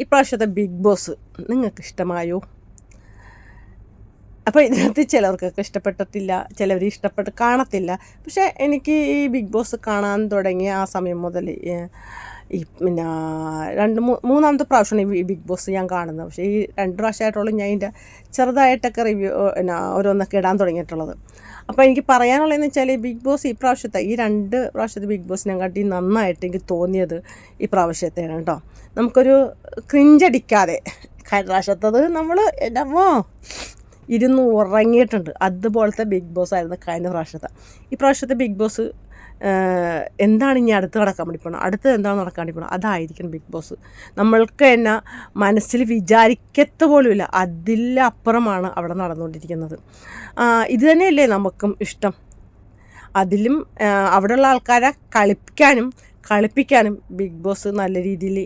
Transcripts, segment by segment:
ഇപ്രാവശ്യത്തെ big boss നിങ്ങൾക്ക് ഇഷ്ടമായോ അപ്പോൾ ഇതിനകത്ത് ചിലർക്കൊക്കെ ഇഷ്ടപ്പെട്ടിട്ടില്ല ചിലവർ ഇഷ്ടപ്പെട്ട് കാണത്തില്ല. പക്ഷേ എനിക്ക് ഈ ബിഗ് ബോസ് കാണാൻ തുടങ്ങിയ ആ സമയം മുതൽ ഈ പിന്നെ രണ്ട് മൂന്നാമത്തെ പ്രാവശ്യമാണ് ഈ ബിഗ് ബോസ് ഞാൻ കാണുന്നത്. പക്ഷേ ഈ രണ്ട് പ്രാവശ്യമായിട്ടുള്ള ഞാൻ ഇതിന്റെ ചെറുതായിട്ടൊക്കെ റിവ്യൂ പിന്നെ ഓരോന്നൊക്കെ ഇടാൻ തുടങ്ങിയിട്ടുള്ളത്. അപ്പോൾ എനിക്ക് പറയാനുള്ളതെന്ന് വെച്ചാൽ ഈ ബിഗ് ബോസ് ഈ പ്രാവശ്യത്തെ ഈ രണ്ട് പ്രാവശ്യത്തെ ബിഗ് ബോസിനെ കാട്ടി നന്നായിട്ട് എനിക്ക് തോന്നിയത് ഈ പ്രാവശ്യത്തെയാണ് കേട്ടോ. നമുക്കൊരു ക്രിഞ്ചടിക്കാതെ പ്രാവശ്യത്തത് നമ്മൾ എന്റെ ഇരുന്ന് ഉറങ്ങിയിട്ടുണ്ട്. അതുപോലത്തെ ബിഗ് ബോസ് ആയിരുന്നു കഴിഞ്ഞ പ്രാവശ്യത്തെ. ഈ പ്രാവശ്യത്തെ ബിഗ് ബോസ് എന്താണ് ഇനി അടുത്ത് നടക്കാൻ വേണ്ടി പോകണം അടുത്തത് എന്താണ് നടക്കാൻ വേണ്ടി പോകണം അതായിരിക്കണം ബിഗ് ബോസ്. നമ്മൾക്ക് തന്നെ മനസ്സിൽ വിചാരിക്കത്ത പോലുമില്ല. അതിലപ്പുറമാണ് അവിടെ നടന്നുകൊണ്ടിരിക്കുന്നത്. ഇത് തന്നെയല്ലേ നമുക്കും ഇഷ്ടം. അതിലും അവിടെയുള്ള ആൾക്കാരെ കളിപ്പിക്കാനും കളിപ്പിക്കാനും ബിഗ് ബോസ് നല്ല രീതിയിൽ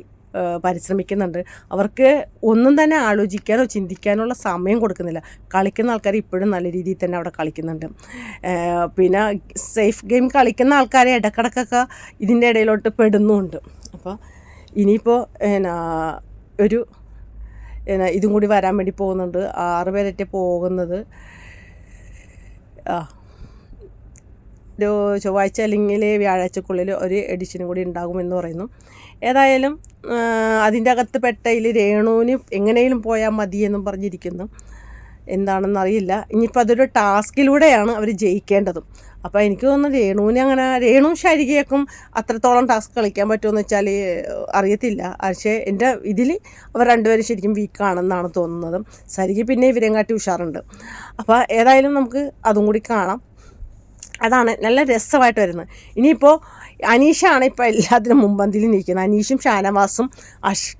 പരിശ്രമിക്കുന്നുണ്ട്. അവർക്ക് ഒന്നും തന്നെ ആലോചിക്കാനോ ചിന്തിക്കാനുള്ള സമയം കൊടുക്കുന്നില്ല. കളിക്കുന്ന ആൾക്കാർ ഇപ്പോഴും നല്ല രീതിയിൽ തന്നെ അവിടെ കളിക്കുന്നുണ്ട്. പിന്നെ സേഫ് ഗെയിം കളിക്കുന്ന ആൾക്കാരെ ഇടക്കിടക്കൊക്കെ ഇതിന്റെ ഇടയിലോട്ട് പെടുന്നുമുണ്ട്. അപ്പോൾ ഇനിയിപ്പോൾ എന്നാ ഒരു എന്നാ ഇതും കൂടി വരാൻ വേണ്ടി പോകുന്നുണ്ട്. ആറ് പേരറ്റെ പോകുന്നത്? ആ. ചൊവ്വാഴ്ച അല്ലെങ്കിൽ വ്യാഴാഴ്ചക്കുള്ളിൽ ഒരു എഡിഷനും കൂടി ഉണ്ടാകുമെന്ന് പറയുന്നു. ഏതായാലും അതിന്റെ അകത്ത് പെട്ടയിൽ രേണുവിന് എങ്ങനെയും പോയാൽ മതിയെന്നും പറഞ്ഞിരിക്കുന്നു. എന്താണെന്ന് അറിയില്ല ഇനിയിപ്പോൾ അതൊരു ടാസ്കിലൂടെയാണ് അവർ ജയിക്കേണ്ടതും. അപ്പോൾ എനിക്ക് തോന്നുന്നു രേണുവിന് അങ്ങനെ രേണു ശാരികയൊക്കും അത്രത്തോളം ടാസ്ക് കളിക്കാൻ പറ്റുമെന്ന് വെച്ചാൽ അറിയത്തില്ല. പക്ഷേ എന്റെ ഇതിൽ അവർ രണ്ടുപേരും ശരിക്കും വീക്കാണെന്നാണ് തോന്നുന്നത്. സരിക പിന്നെ ഇവരെയും ഉഷാറുണ്ട്. അപ്പോൾ ഏതായാലും നമുക്ക് അതും കൂടി കാണാം. അതാണ് നല്ല രസമായിട്ട് വരുന്നത്. ഇനിയിപ്പോൾ അനീഷാണ് ഇപ്പോൾ എല്ലാത്തിനും മുമ്പന്തിൽ നിൽക്കുന്നത്. അനീഷും ഷാനവാസും അഷ്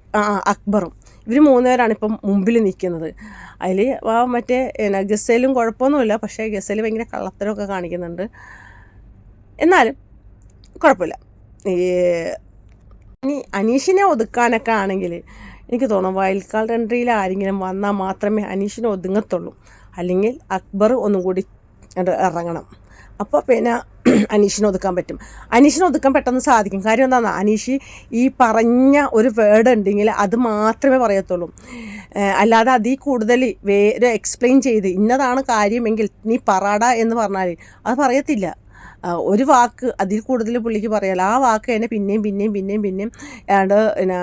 അക്ബറും. ഇവർ മൂന്നുപേരാണ് ഇപ്പം മുമ്പിൽ നിൽക്കുന്നത്. അതിൽ മറ്റേ എന്നാ ഗസേലും കുഴപ്പമൊന്നുമില്ല. പക്ഷേ ഗസേൽ ഭയങ്കര കള്ളത്തരമൊക്കെ കാണിക്കുന്നുണ്ട്. എന്നാലും കുഴപ്പമില്ല. ഈ ഇനി അനീഷിനെ ഒതുക്കാനൊക്കെ ആണെങ്കിൽ എനിക്ക് തോന്നുന്നു കാർഡ് എൻട്രിയിൽ ആരെങ്കിലും വന്നാൽ മാത്രമേ അനീഷിനെ ഒതുങ്ങത്തുള്ളൂ. അല്ലെങ്കിൽ അക്ബർ ഒന്നും കൂടി ഇറങ്ങണം. അപ്പോൾ പിന്നെ അനീഷിനെ ഒതുക്കാൻ പറ്റും. അനീഷിനെ ഒതുക്കാൻ പെട്ടെന്ന് സാധിക്കും. കാര്യം എന്താണെന്ന് അനീഷ് ഈ പറഞ്ഞ ഒരു വേർഡ് ഉണ്ടെങ്കിൽ അത് മാത്രമേ പറയത്തുള്ളൂ. അല്ലാതെ അതിൽ കൂടുതൽ വേറെ എക്സ്പ്ലെയിൻ ചെയ്ത് ഇന്നതാണ് കാര്യമെങ്കിൽ നീ പറടാ എന്ന് പറഞ്ഞാൽ അത് പറയത്തില്ല. ഒരു വാക്ക് അതിൽ കൂടുതൽ പുള്ളിക്ക് പറയാലോ. ആ വാക്ക് തന്നെ പിന്നെയും പിന്നെയും പിന്നെയും പിന്നെയും ഏതാണ്ട് പിന്നെ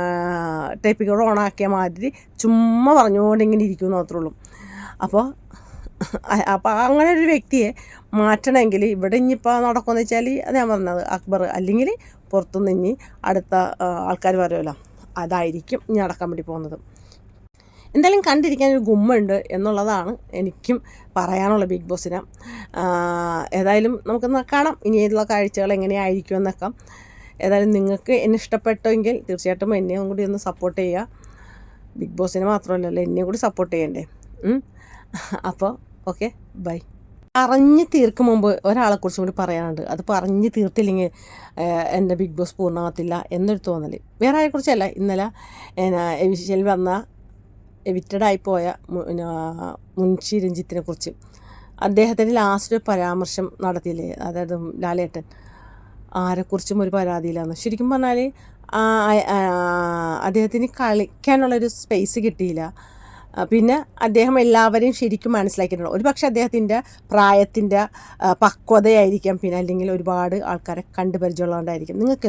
ടേപ്പിക്കോട് ഓണാക്കിയ മാതിരി ചുമ്മാ പറഞ്ഞുകൊണ്ട് ഇങ്ങനെ ഇരിക്കും മാത്രമേ ഉള്ളൂ. അപ്പോൾ അപ്പോൾ അങ്ങനെ ഒരു വ്യക്തിയെ മാറ്റണമെങ്കിൽ ഇവിടെ ഇനിയിപ്പോൾ നടക്കുമെന്ന് വെച്ചാൽ അത് ഞാൻ പറഞ്ഞത് അക്ബർ അല്ലെങ്കിൽ പുറത്തുനിന്ന് ഇനി അടുത്ത ആൾക്കാർ വരുമല്ലോ അതായിരിക്കും ഇനി നടക്കാൻ വേണ്ടി പോകുന്നത്. എന്തായാലും കണ്ടിരിക്കാൻ ഒരു ഗുമ്മുണ്ട് എന്നുള്ളതാണ് എനിക്കും പറയാനുള്ള ബിഗ് ബോസിന്. ഏതായാലും നമുക്കൊന്ന് കാണാം ഇനിയുള്ള കാഴ്ചകൾ എങ്ങനെയായിരിക്കും എന്നൊക്കെ. ഏതായാലും നിങ്ങൾക്ക് എന്നെ ഇഷ്ടപ്പെട്ടെങ്കിൽ തീർച്ചയായിട്ടും എന്നെയും കൂടി ഒന്ന് സപ്പോർട്ട് ചെയ്യുക. ബിഗ് ബോസിനെ മാത്രമല്ലല്ലോ എന്നെയും കൂടി സപ്പോർട്ട് ചെയ്യണ്ടേ? അപ്പോൾ ഓക്കെ ബൈ. പറഞ്ഞ് തീർക്കും മുമ്പ് ഒരാളെക്കുറിച്ചും കൂടി പറയാനുണ്ട്. അത് പറഞ്ഞു തീർത്തില്ലെങ്കിൽ എന്റെ ബിഗ് ബോസ് പൂർണമാകത്തില്ല എന്നൊരു തോന്നൽ വേറെ ആരെക്കുറിച്ചല്ല ഇന്നലെ എവിഷ്യൽ വന്ന എവിറ്റഡായി പോയ മുൻഷി രഞ്ജിത്തിനെ കുറിച്ച്. അദ്ദേഹത്തിന്റെ ലാസ്റ്റ് പരാമർശം നടത്തിയില്ലേ? അതായത് ലാലേട്ടൻ. ആരെക്കുറിച്ചും ഒരു പരാതിയിലാണ് ശരിക്കും പറഞ്ഞാൽ അദ്ദേഹത്തിന് കളിക്കാനുള്ളൊരു സ്പേസ് കിട്ടിയില്ല. പിന്നെ അദ്ദേഹം എല്ലാവരെയും ശരിക്കും മനസ്സിലാക്കിയിട്ടുണ്ട്. ഒരു പക്ഷേ അദ്ദേഹത്തിന്റെ പ്രായത്തിന്റെ പക്വതയായിരിക്കാം. പിന്നെ അല്ലെങ്കിൽ ഒരുപാട് ആൾക്കാരെ കണ്ടുപരിചയമുള്ളതുകൊണ്ടായിരിക്കും നിങ്ങൾക്ക്